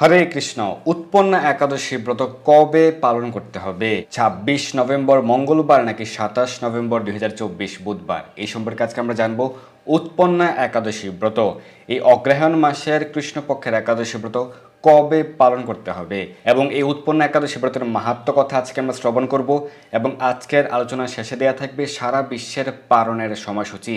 হরে কৃষ্ণ, উৎপন্ন একাদশী ব্রত কবে পালন করতে হবে? ছাব্বিশ নভেম্বর মঙ্গলবার নাকি সাতাশ নভেম্বর দুই হাজার চব্বিশ বুধবার? এই সম্পর্কে আজকে আমরা জানব উৎপন্ন একাদশী ব্রত। এই অগ্রহায়ণ মাসের কৃষ্ণপক্ষের একাদশী ব্রত কবে পালন করতে হবে? এবং এই উৎপন্ন একাদশী ব্রতের মাহাত্ম কথা আজকে আমরা শ্রবণ করব এবং আজকের আলোচনার শেষে দেওয়া থাকবে সারা বিশ্বের পালনের সময়সূচি।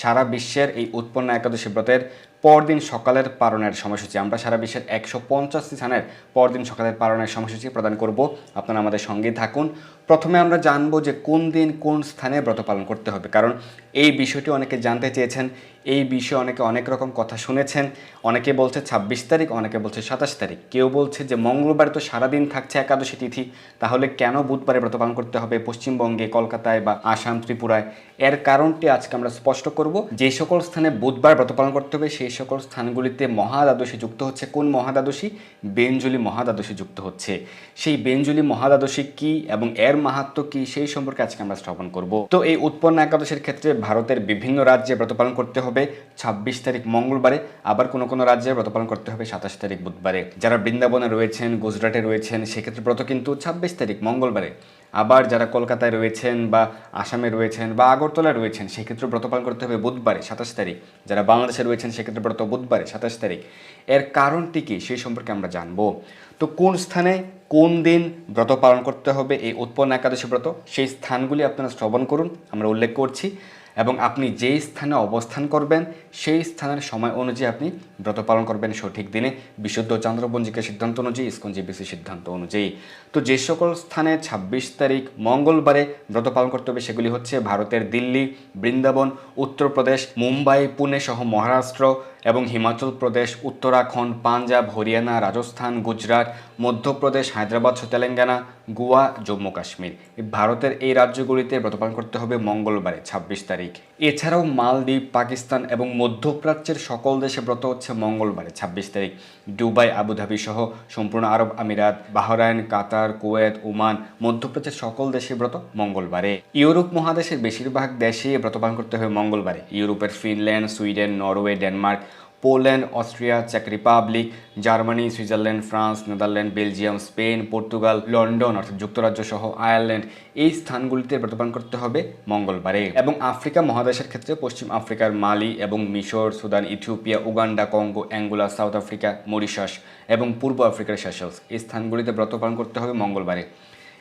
সারা বিশ্বের এই উৎপন্ন একাদশী ব্রতের পরদিন সকালের পালনের সময়সূচি। আমরা সারা বিশ্বের একশো পঞ্চাশটি স্থানের পরদিন সকালের পালনের সময়সূচি প্রদান করব। আপনারা আমাদের সঙ্গে থাকুন। প্রথমে আমরা জানব যে কোন দিন কোন স্থানে ব্রত পালন করতে হবে। কারণ এই বিষয়টি অনেকে জানতে চেয়েছেন, এই বিষয়ে অনেকে অনেক রকম কথা শুনেছেন, অনেকে বলছে ছাব্বিশ তারিখ, অনেকে বলছে সাতাশ তারিখ। কেউ বলছে যে মঙ্গলবার তো সারাদিন থাকছে একাদশী তিথি, তাহলে কেন বুধবারে ব্রত পালন করতে হবে পশ্চিমবঙ্গে, কলকাতায় বা আসাম, ত্রিপুরায়? এর কারণটি আজকে আমরা স্পষ্ট করব। যে সকল স্থানে বুধবার ব্রত পালন করতে হবে, সেই সকল স্থানগুলিতে মহাদ্বাদশী যুক্ত হচ্ছে। কোন মহাদ্বাদশী? বেঞ্জুলি মহাদ্বাদশী যুক্ত হচ্ছে। সেই বেঞ্জুলি মহাদ্বাদশী কি এবং এর মাহাত্ম কি সেই সম্পর্কে আজকে আমরা স্থাপন করব। তো এই উৎপন্ন একাদশের ক্ষেত্রে ভারতের বিভিন্ন রাজ্যে ব্রত পালন করতে হবে। ছাব্বিশ তারিখ মঙ্গলবারে, আবার কোনো কোনো রাজ্যে ব্রত পালন করতে হবে সাতাশ তারিখ বুধবারে। যারা বৃন্দাবনে রয়েছেন, গুজরাটে রয়েছেন, সেক্ষেত্রে ব্রত কিন্তু ছাব্বিশ তারিখ মঙ্গলবারে। আবার যারা কলকাতায় রয়েছেন বা আসামে রয়েছেন বা আগরতলায় রয়েছেন সেক্ষেত্রে ব্রত পালন করতে হবে বুধবারে, সাতাশ তারিখ। যারা বাংলাদেশে রয়েছেন সেক্ষেত্রে ব্রত বুধবারে, সাতাশ তারিখ। এর কারণটি কী? সেই সম্পর্কে আমরা জানব। তো কোন স্থানে কোন দিন ব্রত পালন করতে হবে? এই উৎপন্ন একাদশী ব্রত, সেই স্থানগুলি আপনারা শ্রবণ করুন। আমরা উল্লেখ করছি। এবং আপনি যেই স্থানে অবস্থান করবেন, সেই স্থানের সময় অনুযায়ী আপনি ব্রত পালন করবেন সঠিক দিনে। বিশুদ্ধ চন্দ্রপঞ্জিকা সিদ্ধান্ত অনুযায়ী, ইস্কন জিবিসি সিদ্ধান্ত অনুযায়ী। তো যে সকল স্থানে ছাব্বিশ তারিখ মঙ্গলবারে ব্রত পালন করতে হবে, সেগুলি হচ্ছে ভারতের দিল্লি, বৃন্দাবন, উত্তরপ্রদেশ, মুম্বাই, পুনে সহ মহারাষ্ট্র এবং হিমাচল প্রদেশ, উত্তরাখণ্ড, পাঞ্জাব, হরিয়ানা, রাজস্থান, গুজরাট, মধ্যপ্রদেশ, হায়দ্রাবাদ, তেলেঙ্গানা, গোয়া, জম্মু কাশ্মীর। ভারতের এই রাজ্যগুলিতে ব্রতপান করতে হবে মঙ্গলবারে, ছাব্বিশ তারিখ। এছাড়াও মালদ্বীপ, পাকিস্তান এবং মধ্যপ্রাচ্যের সকল দেশে ব্রত হচ্ছে মঙ্গলবারে, ছাব্বিশ তারিখ। দুবাই, আবুধাবি সহ সম্পূর্ণ আরব আমিরাত, বাহরাইন, কাতার, কুয়েত, ওমান, মধ্যপ্রাচ্যের সকল দেশে ব্রত মঙ্গলবারে। ইউরোপ মহাদেশের বেশিরভাগ দেশে ব্রত পালন করতে হবে মঙ্গলবারে। ইউরোপের Finland, Sweden, Norway, Denmark Poland, Austria, check Republic, Germany, Switzerland, France, Netherland, Belgium, Spain, Portugal, London, অর্থাৎ যুক্তরাজ্য সহ আয়ারল্যান্ড। এই স্থানগুলিতে ব্রতপান করতে হবে মঙ্গলবারে। এবং আফ্রিকা মহাদেশের ক্ষেত্রে পশ্চিম আফ্রিকার মালি এবং মিশর, Sudan, Ethiopia, Uganda, Congo, Angola, South Africa, Mauritius এবং পূর্ব আফ্রিকার সেশলস এই স্থানগুলিতে ব্রত পালন করতে হবে মঙ্গলবারে।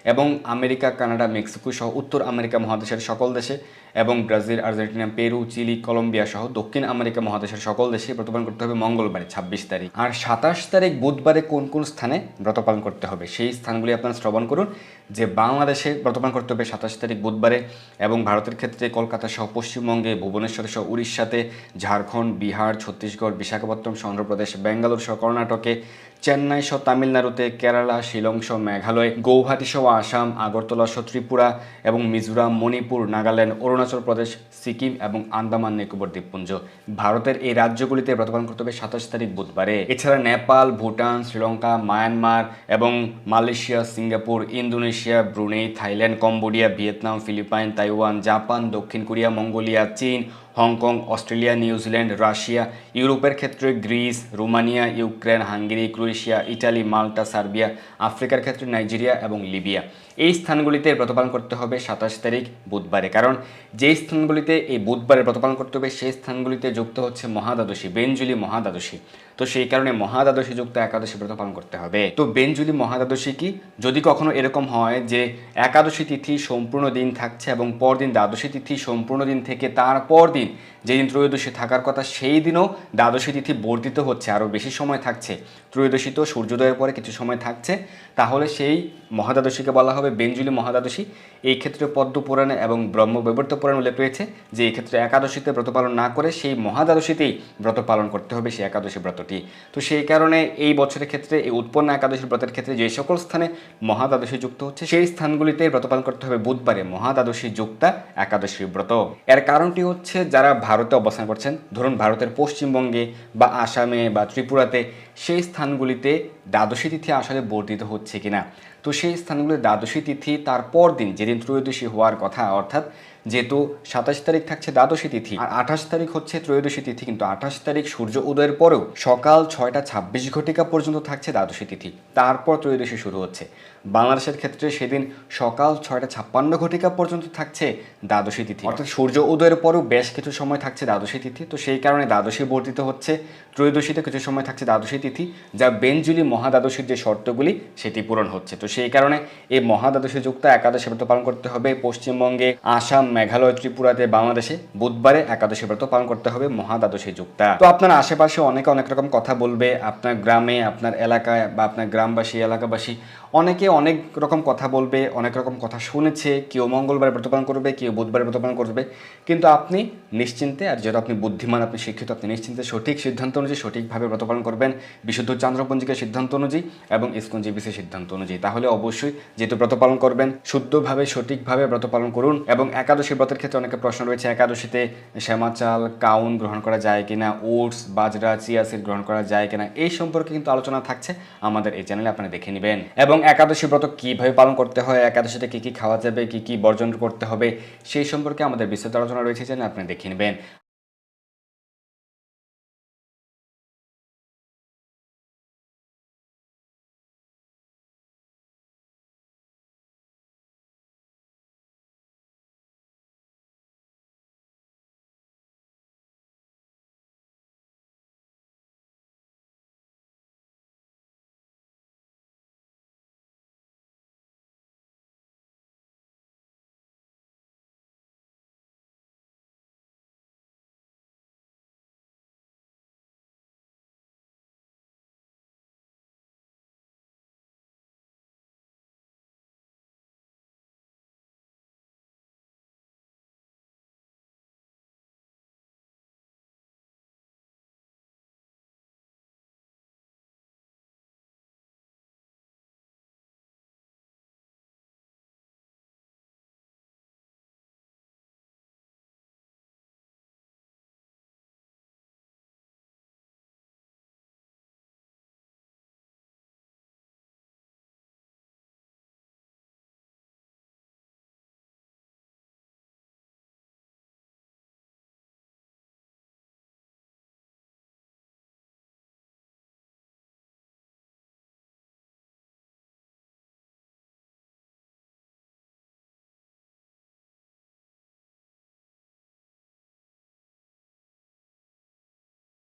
এবং আমেরিকা, কানাডা, মেক্সিকো সহ উত্তর আমেরিকা মহাদেশের সকল দেশে এবং Brazil, Argentina, Peru, Chile, Colombia সহ দক্ষিণ আমেরিকা মহাদেশের সকল দেশে ব্রত পালন করতে হবে মঙ্গলবারে, ছাব্বিশ তারিখ। আর সাতাশ তারিখ বুধবারে কোন কোন স্থানে ব্রত পালন করতে হবে? সেই স্থানগুলি আপনারা শ্রবণ করুন। যে বাংলাদেশে ব্রত পালন করতে হবে সাতাশ তারিখ বুধবারে এবং ভারতের ক্ষেত্রে কলকাতা সহ পশ্চিমবঙ্গে, ভুবনেশ্বর সহ উড়িষ্যাতে, ঝাড়খণ্ড, বিহার, ছত্তিশগড়, বিশাখাপত্তনম সহ অন্ধ্রপ্রদেশ, বেঙ্গালুরু সহ কর্ণাটকে, চেন্নাই সহ তামিলনাড়ুতে, কেরালা, শিলং সহ মেঘালয়, গৌহাটি সহ আসাম, আগরতলা সহ ত্রিপুরা এবং মিজোরাম, মণিপুর, নাগাল্যান্ড, অরুণাচল প্রদেশ, সিকিম এবং আন্দামান, নিকোবর দ্বীপপুঞ্জ। ভারতের এই রাজ্যগুলিতে ব্রতপালন করতে হবে সাতাশ তারিখ বুধবারে। এছাড়া নেপাল, ভুটান, শ্রীলঙ্কা, মায়ানমার এবং Malaysia, Singapore, Indonesia Brunei Thailand Cambodia Vietnam Philippine Taiwan Japan দক্ষিণ কোরিয়া মঙ্গোলিয়া চীন Hong Kong, Australia, New Zealand, Russia, ইউরোপের ক্ষেত্রে Greece, Romania, Ukraine, Hungary, Croatia, Italy, Malta, Serbia, আফ্রিকার ক্ষেত্রে নাইজেরিয়া এবং লিবিয়া। এই স্থানগুলিতে ব্রতপালন করতে হবে সাতাশ তারিখ, বুধবারে। কারণ যেই স্থানগুলিতে এই বুধবারে ব্রতপালন করতে হবে, সেই স্থানগুলিতে যুক্ত হচ্ছে মহাদ্বাদশী, বেঞ্জুলি মহাদ্বাদশী। তো সেই কারণে মহাদ্বাদশী যুক্ত একাদশী ব্রত পালন করতে হবে। তো বেঞ্জুলি মহাদ্বাদশী কি? যদি কখনো এরকম হয় যে একাদশী তিথি সম্পূর্ণ দিন থাকছে এবং পরদিন দ্বাদশী তিথি সম্পূর্ণ দিন থেকে তারপর দিন mean? যেদিন ত্রয়োদশী থাকার কথা, সেই দিনও দ্বাদশী তিথি বর্ধিত হচ্ছে, আরও বেশি সময় থাকছে। ত্রয়োদশী তো সূর্যোদয়ের পরে কিছু সময় থাকছে। তাহলে সেই মহাদ্বাদশীকে বলা হবে বেঞ্জুলি মহাদ্বাদশী। এই ক্ষেত্রে পদ্ম পুরাণে এবং ব্রহ্মবৈবর্ত পুরাণ উল্লেখ রয়েছে যে, এই ক্ষেত্রে একাদশীতে ব্রত পালন না করে সেই মহাদ্বাদশীতেই ব্রত পালন করতে হবে সেই একাদশী ব্রতটি। তো সেই কারণে এই বছরের ক্ষেত্রে, এই উৎপন্ন একাদশী ব্রতের ক্ষেত্রে যে সকল স্থানে মহাদ্বাদশী যুক্ত হচ্ছে, সেই স্থানগুলিতে ব্রত পালন করতে হবে বুধবারে মহাদ্বাদশী যুক্তা একাদশী ব্রত। এর কারণটি হচ্ছে, যারা ভারতে অবস্থান করছেন। ধরুন ভারতের পশ্চিমবঙ্গে বা আসামে বা ত্রিপুরাতে সেই স্থানগুলিতে দ্বাদশী তিথি আসলে বর্ধিত হচ্ছে কিনা? তো সেই স্থানগুলির দ্বাদশী তিথি তারপর দিন যেদিন ত্রয়োদশী হওয়ার কথা, অর্থাৎ যেহেতু সাতাশ তারিখ থাকছে দ্বাদশী তিথি, আর আঠাশ তারিখ হচ্ছে ত্রয়োদশী তিথি, কিন্তু আঠাশ তারিখ সূর্য উদয়ের পরেও সকাল ছয়টা ছাব্বিশ ঘটিকা পর্যন্ত থাকছে দ্বাদশী তিথি। তারপর ত্রয়োদশী শুরু হচ্ছে। বাংলাদেশের ক্ষেত্রে সেদিন সকাল ছয়টা ছাপ্পান্ন ঘটিকা পর্যন্ত থাকছে দ্বাদশী তিথি। অর্থাৎ সূর্য উদয়ের পরেও বেশ কিছু সময় থাকছে দ্বাদশী তিথি। তো সেই কারণে দ্বাদশী বর্ধিত হচ্ছে, ত্রয়োদশীতে কিছু সময় থাকছে দ্বাদশী তিথি যা বেঞ্জুলি মহাদ্বাদশীর যে শর্তগুলি, সেটি পূরণ হচ্ছে। তো সেই কারণে এই মহাদ্বাদশী যুক্ত একাদশী ব্রত পালন করতে হবে। পশ্চিমবঙ্গে, আসাম, মেঘালয়, ত্রিপুরাতে, বাংলাদেশে বুধবারে একাদশী ব্রত পালন করতে হবে মহাদ্বাদশী যুক্তা তো আপনার আশেপাশে অনেকে অনেক রকম কথা বলবে। আপনার গ্রামে, আপনার এলাকায় বা আপনার গ্রামবাসী, এলাকাবাসী অনেকে অনেক রকম কথা বলবে, অনেক রকম কথা শুনেছে। কেউ মঙ্গলবারে ব্রত পালন করবে, কেউ বুধবারে ব্রত পালন করবে। কিন্তু আপনি নিশ্চিন্তে, আর যেহেতু আপনি বুদ্ধিমান, আপনি শিক্ষিত, আপনি নিশ্চিন্তে সঠিক সিদ্ধান্ত অনুযায়ী সঠিকভাবে ব্রত পালন করবেন। বিশুদ্ধ চান্দ্রপঞ্জিকার সিদ্ধান্ত অনুযায়ী এবং ইস্কন জিবিসির সিদ্ধান্ত অনুযায়ী। তাহলে অবশ্যই যেহেতু ব্রত পালন করবেন, শুদ্ধভাবে, সঠিকভাবে ব্রত পালন করুন এবং একাদশী ব্রতের ক্ষেত্রে অনেকে প্রশ্ন রয়েছে, একাদশীতে শ্যামা চাল, কাউন গ্রহণ করা যায় কিনা, ওটস, বাজরা, চিয়া সিড গ্রহণ করা যায় কিনা, এই সম্পর্কে কিন্তু আলোচনা থাকছে আমাদের এই চ্যানেলে, আপনারা দেখে নেবেন। এবং একাদশী ব্রত কীভাবে পালন করতে হয়, একাদশীতে কি কি খাওয়া যাবে, কি কি বর্জন করতে হবে, সেই সম্পর্কে আমাদের বিস্তারিত আলোচনা রয়েছে চ্যানেলে আপনি দেখে নেবেন।